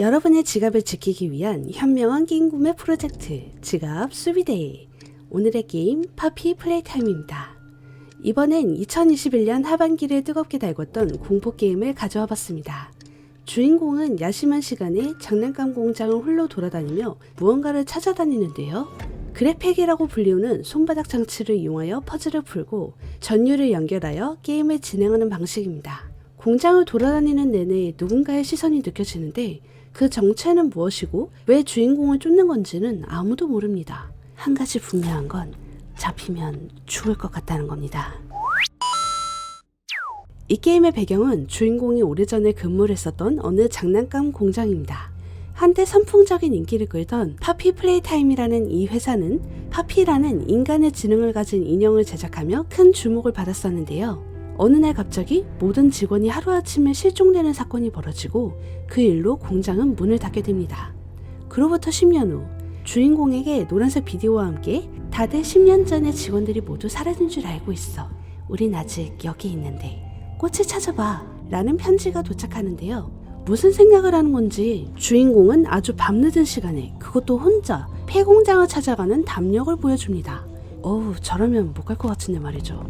여러분의 지갑을 지키기 위한 현명한 게임 구매 프로젝트 지갑 수비데이 오늘의 게임 파피 플레이타임입니다. 이번엔 2021년 하반기를 뜨겁게 달궜던 공포 게임을 가져와 봤습니다. 주인공은 야심한 시간에 장난감 공장을 홀로 돌아다니며 무언가를 찾아다니는데요. 그래팩이라고 불리우는 손바닥 장치를 이용하여 퍼즐을 풀고 전류를 연결하여 게임을 진행하는 방식입니다. 공장을 돌아다니는 내내 누군가의 시선이 느껴지는데 그 정체는 무엇이고 왜 주인공을 쫓는 건지는 아무도 모릅니다. 한 가지 분명한 건 잡히면 죽을 것 같다는 겁니다. 이 게임의 배경은 주인공이 오래전에 근무를 했었던 어느 장난감 공장입니다. 한때 선풍적인 인기를 끌던 파피 플레이타임이라는 이 회사는 파피라는 인간의 지능을 가진 인형을 제작하며 큰 주목을 받았었는데요. 어느 날 갑자기 모든 직원이 하루아침에 실종되는 사건이 벌어지고 그 일로 공장은 문을 닫게 됩니다. 그로부터 10년 후 주인공에게 노란색 비디오와 함께 다들 10년 전에 직원들이 모두 사라진 줄 알고 있어. 우린 아직 여기 있는데 꽃을 찾아봐 라는 편지가 도착하는데요. 무슨 생각을 하는 건지 주인공은 아주 밤늦은 시간에 그것도 혼자 폐공장을 찾아가는 담력을 보여줍니다. 어우 저러면 못 갈 것 같은데 말이죠.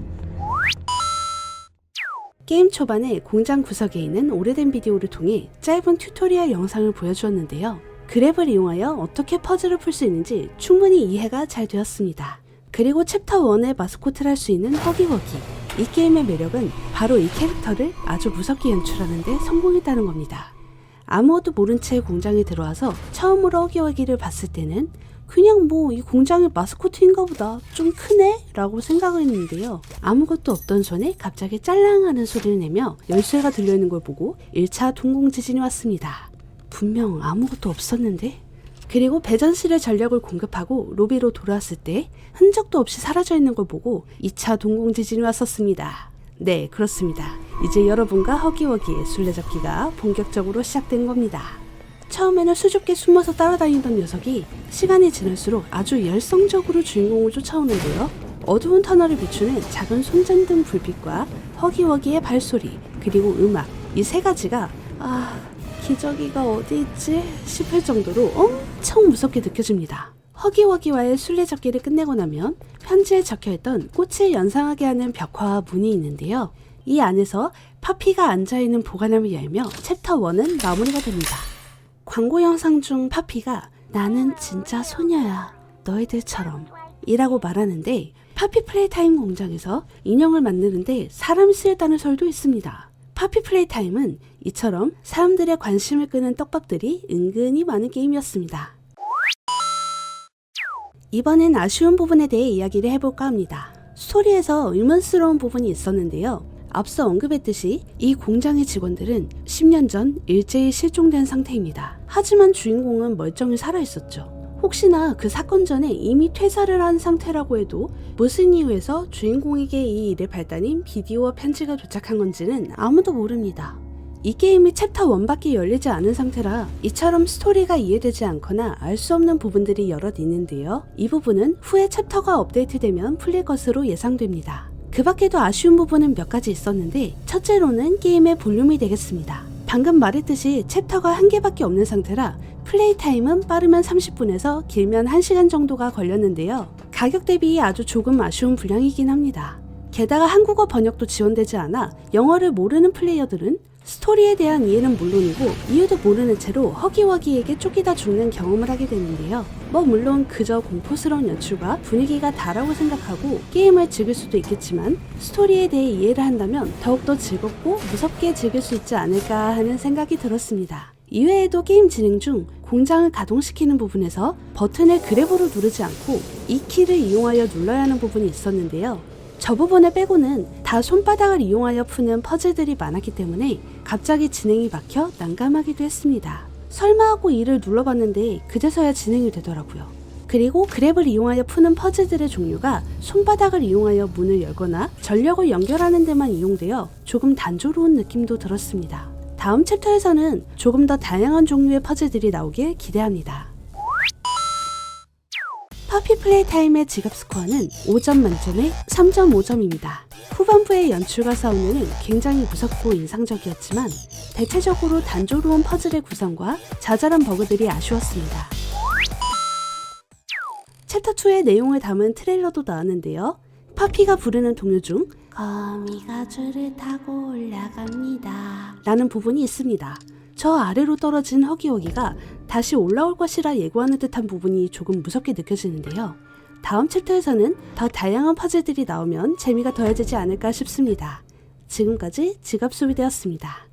게임 초반에 공장 구석에 있는 오래된 비디오를 통해 짧은 튜토리얼 영상을 보여주었는데요. 그랩을 이용하여 어떻게 퍼즐을 풀 수 있는지 충분히 이해가 잘 되었습니다. 그리고 챕터 1의 마스코트를 할 수 있는 허기허기. 이 게임의 매력은 바로 이 캐릭터를 아주 무섭게 연출하는 데 성공했다는 겁니다. 아무것도 모른 채 공장에 들어와서 처음으로 허기허기를 봤을 때는 그냥 뭐 이 공장의 마스코트인가 보다 좀 크네? 라고 생각을 했는데요. 아무것도 없던 손에 갑자기 짤랑하는 소리를 내며 열쇠가 들려있는 걸 보고 1차 동공 지진이 왔습니다. 분명 아무것도 없었는데? 그리고 배전실의 전력을 공급하고 로비로 돌아왔을 때 흔적도 없이 사라져 있는 걸 보고 2차 동공 지진이 왔었습니다. 네, 그렇습니다. 이제 여러분과 허기허기의 술래잡기가 본격적으로 시작된 겁니다. 처음에는 수줍게 숨어서 따라다니던 녀석이 시간이 지날수록 아주 열성적으로 주인공을 쫓아오는데요. 어두운 터널을 비추는 작은 손전등 불빛과 허기허기의 발소리, 그리고 음악, 이 세 가지가 아, 기저귀가 어디 있지? 싶을 정도로 엄청 무섭게 느껴집니다. 허기허기와의 술래잡기를 끝내고 나면 편지에 적혀있던 꽃을 연상하게 하는 벽화와 문이 있는데요. 이 안에서 파피가 앉아있는 보관함을 열며 챕터 1은 마무리가 됩니다. 광고 영상 중 파피가 나는 진짜 소녀야. 너희들처럼. 이라고 말하는데 파피 플레이 타임 공장에서 인형을 만드는데 사람이 쓰였다는 설도 있습니다. 파피 플레이 타임은 이처럼 사람들의 관심을 끄는 떡밥들이 은근히 많은 게임이었습니다. 이번엔 아쉬운 부분에 대해 이야기를 해볼까 합니다. 스토리에서 의문스러운 부분이 있었는데요. 앞서 언급했듯이 이 공장의 직원들은 10년 전 일제히 실종된 상태입니다. 하지만 주인공은 멀쩡히 살아있었죠. 혹시나 그 사건 전에 이미 퇴사를 한 상태라고 해도 무슨 이유에서 주인공에게 이 일을 발단인 비디오와 편지가 도착한 건지는 아무도 모릅니다. 이 게임이 챕터 1밖에 열리지 않은 상태라 이처럼 스토리가 이해되지 않거나 알 수 없는 부분들이 여럿 있는데요. 이 부분은 후에 챕터가 업데이트되면 풀릴 것으로 예상됩니다. 그 밖에도 아쉬운 부분은 몇 가지 있었는데 첫째로는 게임의 볼륨이 되겠습니다. 방금 말했듯이 챕터가 한 개밖에 없는 상태라 플레이 타임은 빠르면 30분에서 길면 1시간 정도가 걸렸는데요. 가격 대비 아주 조금 아쉬운 분량이긴 합니다. 게다가 한국어 번역도 지원되지 않아 영어를 모르는 플레이어들은 스토리에 대한 이해는 물론이고 이유도 모르는 채로 허기허기에게 쫓기다 죽는 경험을 하게 되는데요. 뭐 물론 그저 공포스러운 연출과 분위기가 다라고 생각하고 게임을 즐길 수도 있겠지만 스토리에 대해 이해를 한다면 더욱더 즐겁고 무섭게 즐길 수 있지 않을까 하는 생각이 들었습니다. 이외에도 게임 진행 중 공장을 가동시키는 부분에서 버튼을 그래브로 누르지 않고 이 키를 이용하여 눌러야 하는 부분이 있었는데요. 저 부분을 빼고는 다 손바닥을 이용하여 푸는 퍼즐들이 많았기 때문에 갑자기 진행이 막혀 난감하기도 했습니다. 설마 하고 이를 눌러봤는데 그제서야 진행이 되더라고요. 그리고 그랩을 이용하여 푸는 퍼즐들의 종류가 손바닥을 이용하여 문을 열거나 전력을 연결하는 데만 이용되어 조금 단조로운 느낌도 들었습니다. 다음 챕터에서는 조금 더 다양한 종류의 퍼즐들이 나오길 기대합니다. 파피 플레이 타임의 지갑 스코어는 5점 만점에 3.5점입니다. 후반부의 연출과 싸우는 굉장히 무섭고 인상적이었지만 대체적으로 단조로운 퍼즐의 구성과 자잘한 버그들이 아쉬웠습니다. 챕터 2의 내용을 담은 트레일러도 나왔는데요. 파피가 부르는 동요 중 거미가 줄을 타고 올라갑니다 라는 부분이 있습니다. 저 아래로 떨어진 허기허기가 다시 올라올 것이라 예고하는 듯한 부분이 조금 무섭게 느껴지는데요. 다음 챕터에서는 더 다양한 퍼즐들이 나오면 재미가 더해지지 않을까 싶습니다. 지금까지 지갑 소비되었습니다.